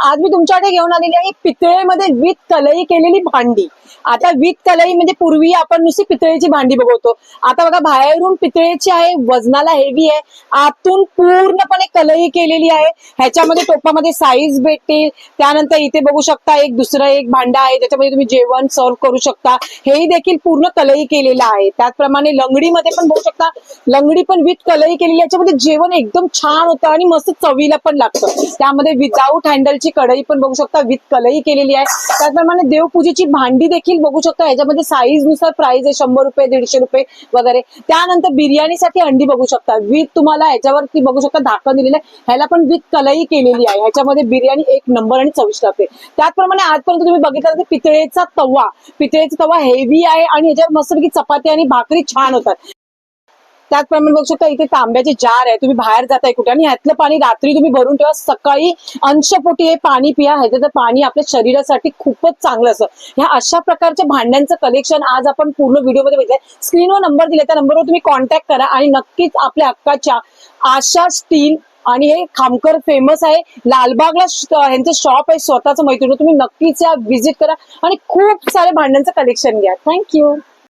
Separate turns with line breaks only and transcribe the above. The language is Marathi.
आज मी तुमच्याकडे घेऊन आलेली आहे पितळेमध्ये विथ कलई केलेली भांडी. आता विथ कलई म्हणजे पूर्वी आपण नुसती पितळेची भांडी बघवतो. आता बघा बाहेरून पितळेची आहे वजनाला हेवी आहे. आतून पूर्णपणे कलई केलेली आहे. ह्याच्यामध्ये टोपामध्ये साईज भेटतील. त्यानंतर इथे बघू शकता एक दुसरं एक भांडा आहे. त्याच्यामध्ये तुम्ही जेवण सर्व करू शकता. हेही देखील पूर्ण कलई केलेलं आहे. त्याचप्रमाणे लंगडीमध्ये पण बघू शकता. लंगडी पण विथ कलई केलेली आहे. याच्यामध्ये जेवण एकदम छान होतं आणि मस्त चवीला पण लागतं. त्यामध्ये विदाऊट हँडलची कढई पण बघू शकता विथ कलई केलेली आहे. त्याचप्रमाणे देवपूजेची भांडी देखील बघू शकता याच्यामध्ये साईजनुसार प्राइस आहे शंभर रुपये दीडशे रुपये वगैरे. त्यानंतर बिर्याणीसाठी अंडी बघू शकता. विथ तुम्हाला याच्यावरती बघू शकता झाकण दिलेलं आहे. ह्याला पण विथ कलई केलेली आहे. ह्याच्यामध्ये बिर्याणी एक नंबर आणि चविष्ट असते. त्याचप्रमाणे आजपर्यंत तुम्ही बघितलं तर पितळेचा तवा. पितळेचा तवा हेवी आहे आणि ह्याच्यावर मस्तपैकी चपाती आणि भाकरी छान होतात. त्याचप्रमाणे बघू शकता इथे तांब्याचे जार आहे. तुम्ही बाहेर जाताय कुठे आणि ह्यातलं पाणी रात्री तुम्ही भरून ठेवा. सकाळी अंशपोटी हे पाणी पिया. ह्याचं पाणी आपल्या शरीरासाठी खूपच चांगलं असतं. ह्या अशा प्रकारच्या भांड्यांचं कलेक्शन आज आपण पूर्ण व्हिडिओमध्ये बघितलंय. स्क्रीनवर नंबर दिले त्या नंबरवर तुम्ही कॉन्टॅक्ट करा आणि नक्कीच आपल्या हक्काच्या आशा स्टील आणि हे खामकर फेमस आहे. लालबागला यांचं शॉप आहे स्वतःचं मैत्रीण. तुम्ही नक्कीच या व्हिजिट करा आणि खूप सारे भांड्यांचं कलेक्शन घ्या. थँक्यू